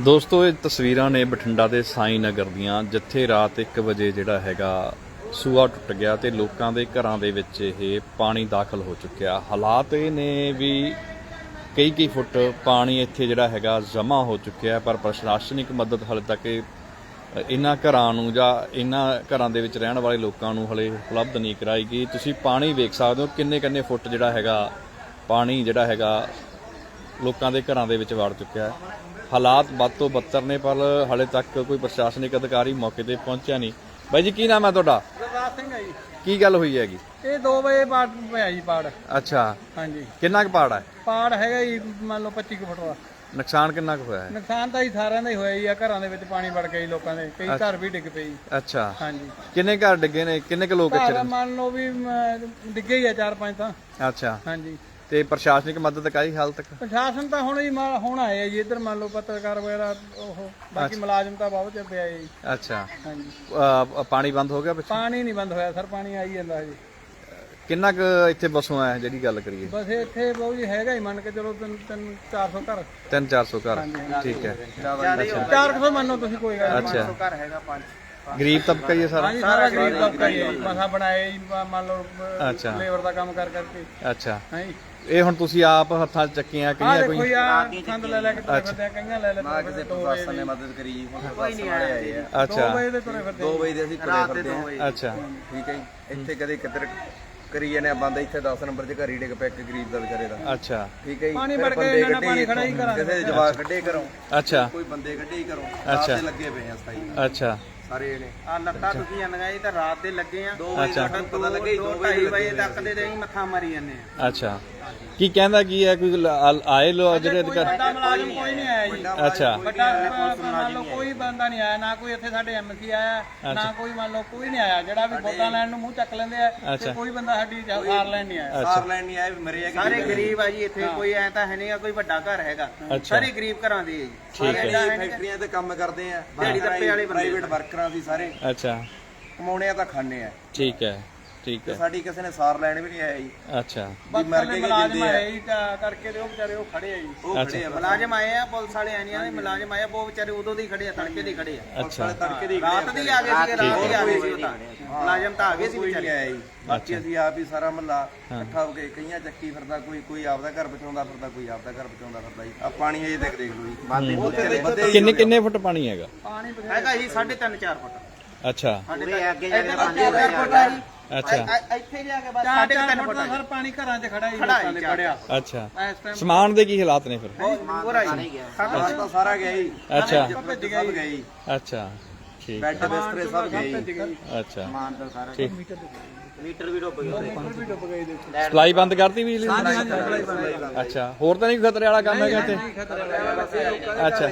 ਦੋਸਤੋ, ਇਹ ਤਸਵੀਰਾਂ ਨੇ ਬਠਿੰਡਾ ਦੇ ਸਾਈ ਨਗਰ ਦੀਆਂ। ਜਿੱਥੇ ਰਾਤ 1 ਵਜੇ ਜਿਹੜਾ ਹੈਗਾ ਸੂਆ ਟੁੱਟ ਗਿਆ ਤੇ ਲੋਕਾਂ ਦੇ ਘਰਾਂ ਦੇ ਵਿੱਚ ਇਹ ਪਾਣੀ ਦਾਖਲ ਹੋ ਚੁੱਕਿਆ। ਹਾਲਾਤ ਇਹ ਨੇ ਵੀ ਕਈ ਕਈ ਫੁੱਟ ਪਾਣੀ ਇੱਥੇ ਜਿਹੜਾ ਹੈਗਾ ਜਮ੍ਹਾਂ ਹੋ ਚੁੱਕਿਆ ਪਰ ਪ੍ਰਸ਼ਾਸਨਿਕ ਮਦਦ ਹਾਲੇ ਤੱਕ ਇਹਨਾਂ ਘਰਾਂ ਨੂੰ ਜਾਂ ਇਹਨਾਂ ਘਰਾਂ ਦੇ ਵਿੱਚ ਰਹਿਣ ਵਾਲੇ ਲੋਕਾਂ ਨੂੰ ਹਲੇ ਉਪਲਬਧ ਨਹੀਂ ਕਰਾਈ ਗਈ। ਤੁਸੀਂ ਪਾਣੀ ਵੇਖ ਸਕਦੇ ਹੋ ਕਿੰਨੇ ਕਿੰਨੇ ਫੁੱਟ ਜਿਹੜਾ ਹੈਗਾ ਪਾਣੀ ਜਿਹੜਾ ਹੈਗਾ ਲੋਕਾਂ ਦੇ ਘਰਾਂ ਦੇ ਵਿੱਚ ਵੜ ਚੁੱਕਿਆ ਹੈ। ਹਾਲਾਤ ਵੱਧ ਤੋਂ ਬੱਤਰ ਨੇ ਪਰ ਹਾਲੇ ਤੱਕ ਕੋਈ ਪ੍ਰਸ਼ਾਸਨਿਕ ਅਧਿਕਾਰੀ ਮੌਕੇ ਤੇ ਪਹੁੰਚਿਆ ਨਹੀਂ। ਬਾਈ ਜੀ ਕੀ ਨਾਮ ਹੈ ਤੁਹਾਡਾ? ਗੁਰਦਾਸ ਸਿੰਘ ਹੈ ਜੀ। ਕੀ ਗੱਲ ਹੋਈ ਹੈਗੀ? ਇਹ 2 ਵਜੇ ਬਾਅਦ ਪਿਆ ਜੀ ਪਾੜ। ਅੱਛਾ। ਹਾਂਜੀ। ਕਿੰਨਾ ਕੁ ਪਾੜ ਹੈ? ਪਾੜ ਹੈਗਾ ਜੀ ਮੰਨ ਲਓ 25 ਕੁ ਫੁੱਟ ਦਾ। ਨੁਕਸਾਨ ਕਿੰਨਾ ਕੁ ਹੋਇਆ ਹੈ? ਨੁਕਸਾਨ ਤਾਂ ਜੀ ਸਾਰਿਆਂ ਦਾ ਹੀ ਹੋਇਆ ਜੀ ਆ ਘਰਾਂ ਦੇ ਵਿੱਚ ਪਾਣੀ ਵੜ ਗਿਆ ਜੀ ਲੋਕਾਂ ਦੇ। ਕਈ ਘਰ ਵੀ ਡਿੱਗ ਪਏ ਜੀ। ਅੱਛਾ। ਹਾਂਜੀ। ਕਿੰਨੇ ਘਰ ਡਿੱਗੇ ਨੇ? ਕਿੰਨੇ ਕੁ ਲੋਕ ਇੱਥੇ ਮੰਨ ਲਓ ਵੀ ਡਿੱਗੇ ਹੀ ਆ ਚਾਰ ਪੰਜ ਤਾਂ? ਅੱਛਾ। ਹਾਂਜੀ। ਤੇ ਪ੍ਰਸ਼ਾਸਨਿਕ ਮਦਦ ਕਾਈ ਹਾਲ ਤੱਕ? ਪ੍ਰਸ਼ਾਸਨ ਤਾਂ ਹੁਣ ਹੀ ਮ- ਹੁਣ ਆਏ ਆ ਜੀ ਇੱਧਰ ਮੰਨ ਲਓ ਪੱਤਰਕਾਰ ਵਗੈਰਾ ਉਹ ਬਾਕੀ ਮੁਲਾਜ਼ਮ ਤਾਂ ਬਹੁਤ ਦੇ ਆਏ ਜੀ। ਅੱਛਾ। ਹਾਂਜੀ। ਅ, ਪਾਣੀ ਬੰਦ ਹੋ ਗਿਆ ਪਿੱਛੇ? ਪਾਣੀ ਨਹੀਂ ਬੰਦ ਹੋਇਆ ਸਰ ਪਾਣੀ ਆਈ ਜਾਂਦਾ ਜੀ। ਕਿੰਨਾ ਕੁ ਇੱਥੇ ਬਸੋਂ ਆਇਆ ਜਿਹੜੀ ਗੱਲ ਕਰੀਏ? ਬਸ ਇੱਥੇ ਬਹੁ ਜੀ ਹੈਗਾ ਹੀ ਮੰਨ ਕੇ ਚਲੋ ਤਿੰਨ ਤਿੰਨ 400 ਘਰ। 3-400 ਘਰ। ਠੀਕ ਹੈ। 400 ਮੰਨੋ ਤੁਸੀਂ ਕੋਈ ਗੱਲ ਨਹੀਂ। ਅੱਛਾ। ਘਰ ਹੈਗਾ ਪੰਜ ਗਰੀਬ ਤਬਕਾ ਹੀ ਹੈ ਸਾਰਾ? ਹਾਂਜੀ ਸਾਰਾ ਗਰੀਬ ਤਬਕਾ ਹੀ ਹੈ ਜੀ। ਮਸਾ ਬਣਾਏ ਜੀ ਮ- ਮੰਨ ਲਓ ਅੱਛਾ। ਲੇਬਰ ਦਾ ਕੰਮ ਕਰ ਕਰਕੇ। ਅੱਛਾ। ਹਾਂਜੀ। ਇਹ ਹੁਣ ਤੁਸੀਂ ਆਪ ਹੱਥਾਂ 'ਚ ਚੱਕੀਆਂ ਆ ਕਈਆਂ ਦੇਖੋ ਕੋਈ ਯਾਰ ਸੰਦ ਲੈ ਲੈ ਕੇ ਤੁਰੇ ਫਿਰਦੇ ਆ ਕਈਆਂ ਲੈ ਲੈ ਦੀ। ਮਦਦ ਕਰੀ ਜੀ ਹੁਣ ਕੋਈ ਨਹੀਂ ਆਇਆ ਜੀ। ਅੱਛਾ। ਦੋ ਵਜੇ ਦੇ ਤੁਰੇ ਫਿਰਦੇ 2 ਵਜੇ ਦੇ ਅਸੀਂ ਤੁਰੇ ਫਿਰਦੇ ਹਾਂ ਅੱਛਾ। ਠੀਕ ਹੈ ਜੀ। ਇੱਥੇ ਕਦੇ ਕਿੱਧਰ ਕਰੀ ਜਾਂਦੇ ਆ? ਬੰਦ ਇੱਥੇ 10 ਨੰਬਰ 'ਚ ਘਰ ਹੀ ਡਿੱਗ ਪਿਆ ਇੱਕ ਗਰੀਬ ਦਾ ਵਿਚਾਰੇ ਦਾ। ਅੱਛਾ। ਠੀਕ ਹੈ ਜੀ। ਪਾਣੀ ਫਿਰ ਵੜ ਕੇ ਬੰਦੇ ਇਹਨਾਂ ਕੱਢੇ ਪਾਣੀ ਖੜਾ ਹੀ ਘਰਾਂ ਦੇ ਕਿਸੇ ਦੇ ਜਵਾਕ ਕੱਢੇ ਘਰੋਂ। ਅੱਛਾ। ਕੋਈ ਬੰਦੇ ਕੱਢੇ ਹੀ ਘਰੋਂ। ਅੱਛਾ। ਰਾਤ ਦੇ ਲੱਗੇ ਪਏ ਆ ਸਾਈ ਅੱਛਾ। ਸਾਰੇ ਜਣੇ। ਆ ਲੱਤਾਂ ਦੁਖੀ ਜਾਂਦੀਆਂ ਤਾਂ ਰਾਤ ਦੇ ਲੱਗੇ ਆ। 2 ਵਜੇ। ਦਾ ਪਤਾ ਲੱਗੇ 2 ਵਜੇ ਵਜੇ ਤੱਕ ਦੇ ਰਹੀ ਮੱਥਾ ਮਾਰੀ ਜਾਂਦੇ ਆ। ਅੱਛਾ। ਕੀ ਕਹਿੰਦਾ ਕੀ ਹੈ? ਕੋਈ ਲ- ਆ- ਆਏ ਲੋ ਜਿਹੜੇ ਕੋਈ ਅਧਿਕਾਰ ਵੱਡਾ ਮੁਲਾਜ਼ਮ ਕੋਈ ਨਹੀਂ ਆਇਆ ਜੀ। ਅੱਛਾ। ਵੱਡਾ ਮੰਨ ਲਓ ਕੋਈ ਬੰਦਾ ਨਹੀਂ ਆਇਆ ਨਾ ਕੋਈ ਇੱਥੇ ਸਾਡੇ ਐਮਸੀ ਆਇਆ ਨਾ ਕੋਈ ਮੰਨ ਲਓ ਕੋਈ ਨਹੀਂ ਆਇਆ। ਜਿਹੜਾ ਵੀ ਵੋਟਾਂ ਲੈਣ ਨੂੰ ਮੂੰਹ ਚੱਕ ਲੈਂਦੇ ਆ ਅੱਛਾ। ਤੇ ਕੋਈ ਬੰਦਾ ਸਾਡੀ ਸਾਰ ਲੈਣ ਨਹੀਂ ਆਇਆ। ਸਾਰ ਲੈਣ ਨਹੀਂ ਆਏ ਵੀ ਮਰੇ ਆ ਸਾਰੇ ਗਰੀਬ ਆ ਜੀ ਇੱਥੇ ਕੋਈ ਐ ਤਾਂ ਹੈ ਨਹੀਂਗਾ ਕੋਈ ਵੱਡਾ ਘਰ ਹੈਗਾ। ਅੱਛਾ। ਸਾਰੇ ਗਰੀਬ ਘਰਾਂ ਦੇ ਆ ਜੀ। ਠੀਕ ਹੈ। ਫੈਕਟਰੀਆਂ ਤੇ ਕੰਮ ਕਰਦੇ ਆ। ਦਿਹਾੜੀ ਦੱਪੇ ਵਾਲੇ। ਪ੍ਰਾਈਵੇਟ ਵਰਕਰਾਂ ਸੀ ਸਾਰੇ। ਅੱਛਾ। ਕਮਾਉਣੇ ਆ ਤਾਂ ਖਾਣੇ ਆ। ਠੀਕ ਹੈ। ਠੀਕ ਤੇ ਹੈ। ਸਾਡੀ ਕਿਸੇ ਨੇ ਸਾਰ ਲੈਣ ਵੀ ਨਹੀਂ ਆਇਆ ਜੀ। ਅੱਛਾ। ਵੀ ਮਰ ਕੇ ਮੁਲਾਜ਼ਮ ਜਿੰਦੇ ਆ। ਆਏ ਜੀ ਤਾਂ ਕਰਕੇ ਤੇ ਉਹ ਵਿਚਾਰੇ ਉਹ ਖੜੇ ਆ ਜੀ। ਉਹ ਖੜੇ ਆ ਮੁਲਾਜ਼ਮ ਆਏ ਆ ਪੁਲਿਸ ਵਾਲੇ ਆਏ ਨਹੀਂ ਆਏ ਮੁਲਾਜ਼ਮ ਆਏ ਆ ਉਹ ਵਿਚਾਰੇ ਉਦੋਂ ਦੇ ਹੀ ਖੜੇ ਆ ਤੜਕੇ ਦੇ ਹੀ ਖੜੇ ਆ। ਅੱਛਾ। ਤੜਕੇ ਦੀ ਰਾਤ ਦੇ ਹੀ ਆ ਗਏ ਸੀ ਰਾਤ ਦੇ ਹੀ। ਆ ਗਏ ਸੀ ਉਹ ਤਾਂ। ਮੁਲਾਜ਼ਮ ਤਾਂ ਆ ਗਏ ਸੀ ਵਿਚਾਰੇ। ਆਇਆ ਜੀ। ਬਾਕੀ ਅਸੀਂ ਆਪ ਹੀ ਸਾਰਾ ਮਹੱਲਾ ਇਕੱਠਾ ਹੋ ਕੇ ਕਈਆਂ ਚੱਕੀ ਫਿਰਦਾ ਕੋਈ ਕੋਈ ਆਪਦਾ ਘਰ ਬਚਾਉਂਦਾ ਫਿਰਦਾ ਕੋਈ ਆਪਦਾ ਘਰ ਬਚਾਉਂਦਾ ਫਿਰਦਾ ਜੀ। ਆ ਪਾਣੀ ਅਜੇ ਤੱਕ ਦੇਖ ਲਓ ਜੀ। ਬੰਦੇ ਬੰਦੇ ਕਿੰਨੇ ਕਿੰਨੇ ਫੁੱਟ ਪਾਣੀ ਹੈਗਾ? ਪਾਣੀ ਹੈਗਾ ਜੀ 3.5 4 ਫੁੱਟ। ਅੱਛਾ। ਸਾਡੇ ਅੱਗੇ ਜਾ ਕੇ 4 ਫੁੱਟ ਆ ਜੀ। ਅੱਛਾ। ਇ- ਇੱਥੇ ਜਾ ਕੇ ਬਸ ਚਾਰ 3.5 ਚਾਰ ਫੁੱਟ ਦਾ ਫੁੱਟ ਸਰ ਪਾਣੀ ਘਰਾਂ 'ਚ ਖੜਾ ਹੀ ਖੜਾ ਲੋਕਾਂ ਹੀ ਦੇ ਚਾਰ। ਖੜਿਆ ਅੱਛਾ। ਇਸ ਟਾਈਮ ਸਮਾਨ ਦੇ ਕੀ ਹਾਲਾਤ ਨੇ ਫਿਰ? ਪੂਰਾ ਹੀ ਬਾਹਰ ਤਾਂ ਸਾਰਾ ਗਿਆ ਜੀ। ਅੱਛਾ। ਭੱਜ ਗਿਆ ਜੀ। ਅੱਛਾ ਠੀਕ ਬੈੱਡ ਬਿਸਤਰੇ ਸਭ ਗਏ ਅੱਛਾ। ਮਾਨ ਤਾਂ ਸਾਰਾ ਠੀਕ। ਮੀਟਰ ਵੀ ਡੁੱਬ ਗਏ ਵੀ ਡੁੱਬ ਗਏ ਦੇ ਸਪਲਾਈ ਬੰਦ ਕਰਤੀ ਬਿਜਲੀ ਦੀ? ਅੱਛਾ ਹੋਰ ਤਾਂ ਨਹੀਂ ਖਤਰੇ ਵਾਲਾ ਕੰਮ ਹੈਗਾ ਇੱਥੇ? ਅੱਛਾ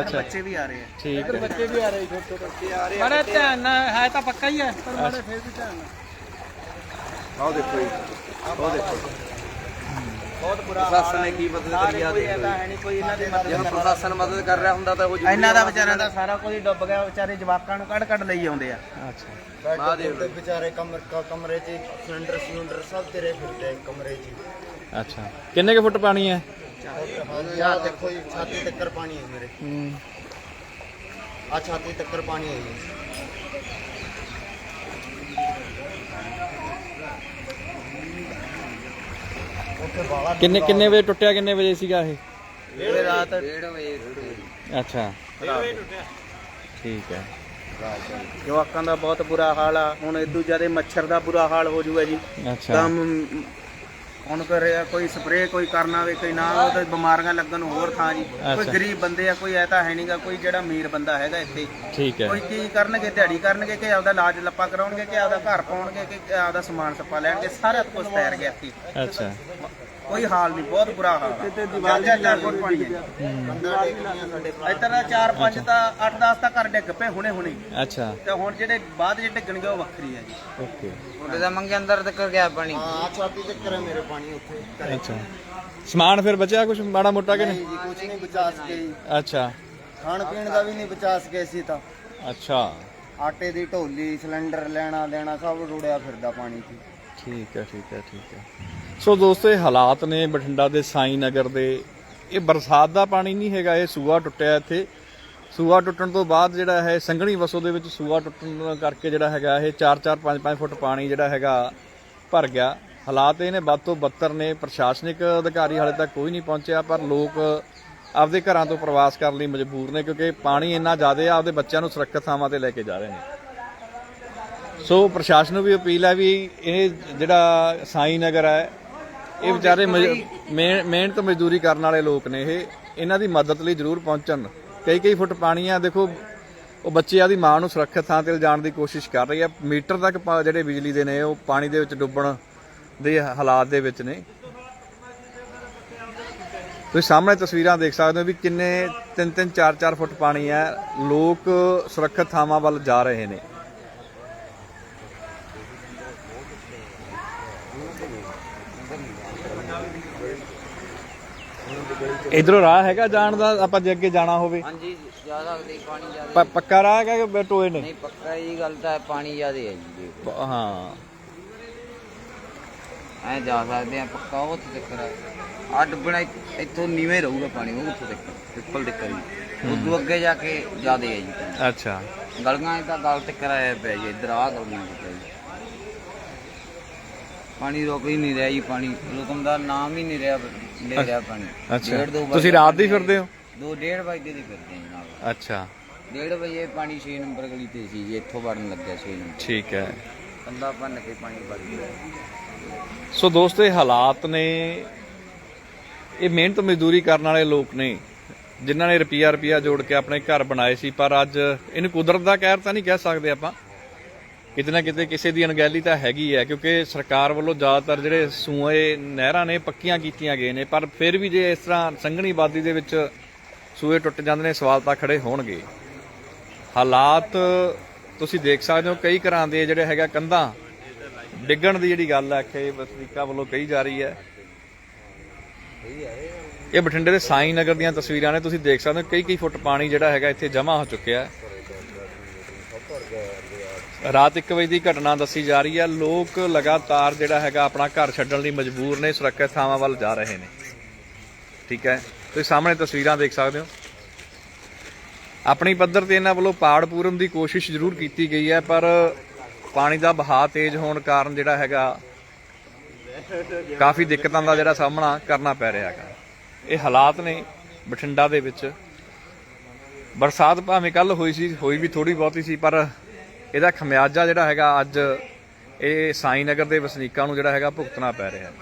ਅੱਛਾ। ਬੱਚੇ ਵੀ ਆ ਰਹੇ ਆ। ਠੀਕ ਹੈ। ਬੱਚੇ ਵੀ ਆ ਰਹੇ ਛੋਟੇ ਛੋਟੇ ਬੜੇ ਧਿਆਨ ਨਾਲ ਹੈ ਤਾਂ ਪੱਕਾ ਹੀ ਹੈ ਪਰ ਬੜੇ ਫੇਰ ਵੀ ਧਿਆਨ ਨਾਲ। ਆਹ ਦੇਖੋ ਜੀ। ਆਹ ਦੇਖੋ। ਬਹੁਤ ਬੁਰਾ ਪ੍ਰਸ਼ਾਸਨ ਨੇ ਕੀ ਮਦਦ ਕਰੀ ਆ ਦੇਖੋ ਹੈ ਨਹੀਂ ਕੋਈ ਇਹਨਾਂ ਦੀ ਮਦਦ ਜੇ ਪ੍ਰਸ਼ਾਸਨ ਮਦਦ ਕਰ ਰਿਹਾ ਹੁੰਦਾ ਤਾਂ ਉਹ ਇਹਨਾਂ ਦਾ ਵਿਚਾਰਿਆਂ ਦਾ ਸਾਰਾ ਕੁਝ ਡੁੱਬ ਗਿਆ ਵਿਚਾਰੇ ਜਵਾਕਾਂ ਨੂੰ ਕੱਢ ਕੱਢ ਲਈ ਆਉਂਦੇ ਆ। ਅੱਛਾ। ਦੇਖ ਲਓ ਵਿਚਾਰੇ ਕਮਰ ਕਮਰੇ 'ਚ ਸਿਲੰਡਰ ਸਿਲੰਡਰ ਸਭ ਤੇਰੇ ਫਿਰਦੇ ਕਮਰੇ 'ਚ ਅੱਛਾ। ਕਿੰਨੇ ਕੁ ਫੁੱਟ ਪਾਣੀ ਹੈ? ਯਾ ਦੇਖੋ ਜੀ ਛਾਤੀ ਤੱਕਰ ਪਾਣੀ ਹੈ ਮੇਰੇ। ਹੂੰ। ਆ ਛਾਤੀ ਤੱਕਰ ਪਾਣੀ ਹੈ ਉੱਥੇ ਬਾਲਾ ਕਿੰਨੇ ਕਿੰਨੇ ਵਜੇ ਟੁੱਟਿਆ ਕਿੰਨੇ ਵਜੇ ਸੀਗਾ ਇਹ? ਇਹ ਰਾਤ ਅੱਛਾ। ਠੀਕ ਹੈ। ਜਵਾਕਾਂ ਦਾ ਬਹੁਤ ਬੁਰਾ ਹਾਲ ਆ। ਹੁਣ ਇਦੋਂ ਜ਼ਿਆਦਾ ਮੱਛਰ ਦਾ ਬੁਰਾ ਹਾਲ ਹੋ ਜਾਊਗਾ ਜੀ। ਅੱਛਾ। ਕੰਮ ਹੁਣ ਕਰਿਆ ਕੋਈ ਸਪਰੇਅ ਕੋਈ ਕਰਨਾ ਹੋਵੇ ਕੋਈ ਨਾ ਉਹ ਤਾਂ ਬਿਮਾਰੀਆਂ ਲੱਗਣ ਨੂੰ ਹੋਰ ਥਾਂ ਜੀ। ਕੋਈ ਅੱਛਾ। ਗਰੀਬ ਬੰਦੇ ਆ ਕੋਈ ਐਤਾ ਹੈ ਨਹੀਂਗਾ ਕੋਈ ਜਿਹੜਾ ਅਮੀਰ ਬੰਦਾ ਹੈਗਾ ਇੱਥੇ। ਠੀਕ ਹੈ। ਕੋਈ ਕੀ ਕਰਨਗੇ ਦਿਹਾੜੀ ਕਰਨਗੇ ਕਿ ਆਪਦਾ ਇਲਾਜ ਲੱਪਾ ਕਰਾਉਣਗੇ ਕਿ ਆਪਦਾ ਘਰ ਪਾਉਣਗੇ ਕਿ ਆਪਦਾ ਸਮਾਨ ਸੱਪਾ ਲੈਣਗੇ ਸਾਰਾ ਕੁਝ ਤੈਰ ਗਿਆ ਇੱਥੇ। ਅੱਛਾ। ਕੋਈ ਹਾਲ ਨਹੀਂ ਬਹੁਤ ਬੁਰਾ ਹਾਲ ਦੀਵਾਲੀ ਚਾਰ ਫੁੱਟ ਪਾਣੀ ਹੈ ਇੱਧਰ ਦਾ 4 5 ਤਾਂ 8 10 ਤਾਂ ਘਰ ਡਿੱਗ ਪਏ ਹੁਣੇ ਹੁਣੇ। ਅੱਛਾ। ਤੇ ਹੁਣ ਜਿਹੜੇ ਬਾਅਦ ਜਿਹੜੇ ਡਿੱਗਣਗੇ ਉਹ ਵੱਖਰੀ ਹੈ ਜੀ। ਓਕੇ। ਉਹਦੇ ਦਾ ਮੰਗੇ ਅੰਦਰ ਤੱਕ ਗਿਆ ਪਾਣੀ। ਹਾਂ ਛਾਤੀ ਤੱਕਰ ਹੈ ਮੇਰੇ ਪਾਣੀ ਉੱਥੇ। ਅੱਛਾ। ਸਮਾਨ ਫਿਰ ਬਚਿਆ ਕੁਝ ਮਾੜਾ ਮੋਟਾ ਕਿ ਨਹੀਂ ਜੀ ਕੁਝ ਨਹੀਂ ਬਚਾ ਸਕੇ ਅੱਛਾ। ਖਾਣ ਪੀਣ ਦਾ ਵੀ ਨਹੀਂ ਬਚਾ ਸਕੇ ਸੀ ਤਾਂ। ਅੱਛਾ। ਆਟੇ ਦੀ ਢੋਲੀ ਸਿਲੰਡਰ ਲੈਣਾ ਦੇਣਾ ਸਭ ਰੁੜਿਆ ਫਿਰਦਾ ਪਾਣੀ 'ਚ। ਠੀਕ ਹੈ ਠੀਕ ਹੈ ਠੀਕ ਹੈ। ਸੋ ਦੋਸਤੋ, ਇਹ ਹਾਲਾਤ ਨੇ ਬਠਿੰਡਾ ਦੇ ਸਾਈ ਨਗਰ ਦੇ। ਇਹ ਬਰਸਾਤ ਦਾ ਪਾਣੀ ਨਹੀਂ ਹੈਗਾ, ਇਹ ਸੂਆ ਟੁੱਟਿਆ ਇੱਥੇ। ਸੂਆ ਟੁੱਟਣ ਤੋਂ ਬਾਅਦ ਜਿਹੜਾ ਹੈ, ਸੰਘਣੀ ਵਸੋਂ ਦੇ ਵਿੱਚ ਸੂਆ ਟੁੱਟਣ ਕਰਕੇ ਜਿਹੜਾ ਹੈਗਾ, ਇਹ 4-4 5-5 ਫੁੱਟ ਪਾਣੀ ਜਿਹੜਾ ਹੈਗਾ, ਭਰ ਗਿਆ। ਹਾਲਾਤ ਇਹਨੇ ਵੱਧ ਤੋਂ ਬੱਤਰ ਨੇ। ਪ੍ਰਸ਼ਾਸਨਿਕ ਅਧਿਕਾਰੀ ਹਾਲੇ ਤੱਕ ਕੋਈ ਨਹੀਂ ਪਹੁੰਚਿਆ, ਪਰ ਲੋਕ ਆਪਦੇ ਘਰਾਂ ਤੋਂ ਪ੍ਰਵਾਸ ਕਰਨ ਲਈ ਮਜਬੂਰ ਨੇ, ਕਿਉਂਕਿ ਪਾਣੀ ਇੰਨਾ ਜ਼ਿਆਦਾ ਆ, ਆਪਦੇ ਬੱਚਿਆਂ ਨੂੰ ਸੁਰੱਖਿਅਤ ਥਾਵਾਂ ਤੇ ਲੈ ਕੇ ਜਾ ਰਹੇ ਨੇ। ਸੋ ਪ੍ਰਸ਼ਾਸਨ ਨੂੰ ਵੀ ਅਪੀਲ ਹੈ ਵੀ ਇਹ ਜਿਹੜਾ ਸਾਈ ਨਗਰ ਹੈ ਇਹ ਵਿਚਾਰੇ ਮਜ- ਮਿਹਨਤ ਮਜ਼ਦੂਰੀ ਕਰਨ ਵਾਲੇ ਲੋਕ ਨੇ ਇਹ। ਇਹਨਾਂ ਦੀ ਮਦਦ ਲਈ ਜ਼ਰੂਰ ਪਹੁੰਚਣ। ਕਈ ਕਈ ਫੁੱਟ ਪਾਣੀ ਆ, ਦੇਖੋ, ਉਹ ਬੱਚੇ ਆਦੀ ਮਾਂ ਨੂੰ ਸੁਰੱਖਿਅਤ ਥਾਂ ਤੇ ਲਿਜਾਣ ਦੀ ਕੋਸ਼ਿਸ਼ ਕਰ ਰਹੀ ਆ। ਮੀਟਰ ਤੱਕ ਜਿਹੜੇ ਬਿਜਲੀ ਦੇ ਨੇ, ਉਹ ਪਾਣੀ ਦੇ ਵਿੱਚ ਡੁੱਬਣ ਦੇ ਹਾਲਾਤ ਦੇ ਵਿੱਚ ਨੇ। ਤੁਸੀਂ ਸਾਹਮਣੇ ਤਸਵੀਰਾਂ ਦੇਖ ਸਕਦੇ ਹੋ ਵੀ ਕਿੰਨੇ 3-3 4-4 ਫੁੱਟ ਪਾਣੀ ਹੈ ਲੋਕ ਸੁਰੱਖਿਅਤ ਥਾਵਾਂ ਵੱਲ ਜਾ ਰਹੇ ਨੇ। ਇਧਰੋਂ ਰਾਹ ਹੈਗਾ ਜਾਣ ਦਾ? ਆਪਾਂ ਜੇ ਅੱਗੇ ਜਾਣਾ ਹੋਵੇ। ਹਾਂਜੀ ਜ਼ਿਆਦਾ ਦੇ ਪਾਣੀ ਜ਼ਿਆਦਾ ਪ- ਪੱਕਾ ਰਾਹ ਹੈਗਾ ਕਿ ਟੋਏ ਨੇ? ਨਹੀਂ ਪੱਕਾ ਇਹ ਗੱਲ ਤਾਂ ਹੈ, ਪਾਣੀ ਜ਼ਿਆਦਾ ਹੈ ਜੀ ਦੇਖੋ। ਪ- ਹਾਂ। ਐ ਜਾ ਸਕਦੇ ਆ ਪੱਕਾ ਉਹ ਉੱਥੇ ਤੱਕ ਆ ਡੁੱਬਣਾ ਇੱਥ- ਇੱਥੋਂ ਨੀਵੇਂ ਰਹੂਗਾ ਪਾਣੀ ਉਹ ਉੱਥੇ ਤੱਕ ਪਿੱਪਲ ਤੱਕ ਜੀ ਉਦੋਂ ਅੱਗੇ ਜਾ ਕੇ ਜ਼ਿਆਦਾ ਹੈ ਜੀ ਪਾਣੀ। ਅੱਛਾ। ਗਲੀਆਂ 'ਚ ਤਾਂ ਗਲ ਤੱਕ ਆਇਆ ਪਿਆ ਜੀ ਇੱਧਰ ਆ ਗਲੀਆਂ 'ਚ ਪਿਆ ਜੀ। ਪਾਣੀ ਰੁਕ ਹੀ ਨਹੀਂ ਰਿਹਾ ਜੀ ਪਾਣੀ ਰੁਕਣ ਦਾ ਨਾਮ ਹੀ ਨਹੀਂ ਰਿਹਾ। ਲੈ ਰਿਹਾ ਪਾਣੀ। ਅੱਛਾ। ਡੇਢ ਦੋ ਵਜੇ ਤੁਸੀਂ ਰਾਤ ਦੀ ਫਿਰਦੇ ਹੋ? ਦੋ ਡੇਢ ਵਜੇ ਦੀ ਫਿਰਦੇ ਹਾਂ ਜਨਾਬ ਅੱਛਾ। ਡੇਢ ਵਜੇ ਪਾਣੀ 6 ਨੰਬਰ ਗਲੀ ਤੇ ਸੀ ਜੀ ਇੱਥੋਂ ਵੜਨ ਲੱਗਿਆ 6 ਨੰਬਰ। ਠੀਕ ਹੈ। ਕੰਦਾ ਭੰਨ ਕੇ ਪਾਣੀ ਵੜ ਗਿਆ। ਸੋ ਦੋਸਤੋ ਇਹ ਹਾਲਾਤ ਨੇ ਇਹ ਮਿਹਨਤ ਮਜ਼ਦੂਰੀ ਕਰਨ ਵਾਲੇ ਲੋਕ ਨੇ ਜਿਨ੍ਹਾਂ ਨੇ ਰੁਪਿਆ ਰੁਪਿਆ ਜੋੜ ਕੇ ਆਪਣੇ ਘਰ ਬਣਾਏ ਸੀ ਪਰ ਅੱਜ ਇਹਨੂੰ ਕੁਦਰਤ ਦਾ ਕਹਿਰ ਤਾਂ ਨਹੀਂ ਕਹਿ ਸਕਦੇ ਆਪਾਂ। ਕਿਤੇ ਨਾ ਕਿਤੇ ਕਿਸੇ ਦੀ ਅਣਗਹਿਲੀ ਤਾਂ ਹੈਗੀ ਹੈ, ਕਿਉਂਕਿ ਸਰਕਾਰ ਵੱਲੋਂ ਜ਼ਿਆਦਾਤਰ ਜਿਹੜੇ ਸੂਏ ਨਹਿਰਾਂ ਨੇ, ਪੱਕੀਆਂ ਕੀਤੀਆਂ ਗਏ ਨੇ, ਪਰ ਫਿਰ ਵੀ ਜੇ ਇਸ ਤਰ੍ਹਾਂ ਸੰਘਣੀ ਆਬਾਦੀ ਦੇ ਵਿੱਚ ਸੂਏ ਟੁੱਟ ਜਾਂਦੇ ਨੇ, ਸਵਾਲ ਤਾਂ ਖੜੇ ਹੋਣਗੇ। ਹਾਲਾਤ ਤੁਸੀਂ ਦੇਖ ਸਕਦੇ ਹੋ, ਕਈ ਘਰਾਂ ਦੇ ਜਿਹੜੇ ਹੈਗਾ ਕੰਧਾਂ ਡਿੱਗਣ ਦੀ ਜਿਹੜੀ ਗੱਲ ਹੈ ਕਿ ਵਸਨੀਕਾਂ ਵੱਲੋਂ ਕਹੀ ਜਾ ਰਹੀ ਹੈ। ਇਹ ਬਠਿੰਡੇ ਦੇ ਸਾਈ ਨਗਰ ਦੀਆਂ ਤਸਵੀਰਾਂ ਨੇ, ਤੁਸੀਂ ਦੇਖ ਸਕਦੇ ਹੋ ਕਈ ਕਈ ਫੁੱਟ ਪਾਣੀ ਜਿਹੜਾ ਹੈਗਾ ਇੱਥੇ ਜਮ੍ਹਾਂ ਹੋ ਚੁੱਕਿਆ ਹੈ। ਰਾਤ 1 ਵਜੇ ਦੀ ਘਟਨਾ ਦੱਸੀ ਜਾ ਰਹੀ ਹੈ। ਲੋਕ ਲਗਾਤਾਰ ਜਿਹੜਾ ਹੈਗਾ ਆਪਣਾ ਘਰ ਛੱਡਣ ਲਈ ਮਜਬੂਰ ਨੇ, ਸੁਰੱਖਿਅਤ ਥਾਵਾਂ ਵੱਲ ਜਾ ਰਹੇ ਨੇ। ਠੀਕ ਹੈ? ਤੁਸੀਂ ਸਾਹਮਣੇ ਤਸਵੀਰਾਂ ਦੇਖ ਸਕਦੇ ਹੋ। ਆਪਣੀ ਪੱਧਰ ਤੇ ਇਹਨਾਂ ਵੱਲੋਂ ਪਾੜ ਪੂਰਨ ਦੀ ਕੋਸ਼ਿਸ਼ ਜ਼ਰੂਰ ਕੀਤੀ ਗਈ ਹੈ, ਪਰ ਪਾਣੀ ਦਾ ਬਹਾਅ ਤੇਜ਼ ਹੋਣ ਕਾਰਨ ਜਿਹੜਾ ਹੈਗਾ ਕਾਫੀ ਦਿੱਕਤਾਂ ਦਾ ਜਿਹੜਾ ਸਾਹਮਣਾ ਕਰਨਾ ਪੈ ਰਿਹਾ ਹੈਗਾ। ਇਹ ਹਾਲਾਤ ਨੇ ਬਠਿੰਡਾ ਦੇ ਵਿੱਚ। ਬਰਸਾਤ ਭਾਵੇਂ ਕੱਲ ਹੋਈ ਸੀ, ਹੋਈ ਵੀ ਥੋੜੀ ਬਹੁਤੀ ਸੀ, ਪਰ ਇਹਦਾ ਖਮਿਆਜਾ ਜਿਹੜਾ ਹੈਗਾ ਅੱਜ ਇਹ ਸਾਈ ਨਗਰ ਦੇ ਵਸਨੀਕਾਂ ਨੂੰ ਜਿਹੜਾ ਹੈਗਾ ਭੁਗਤਣਾ ਪੈ ਰਿਹਾ ਹੈ।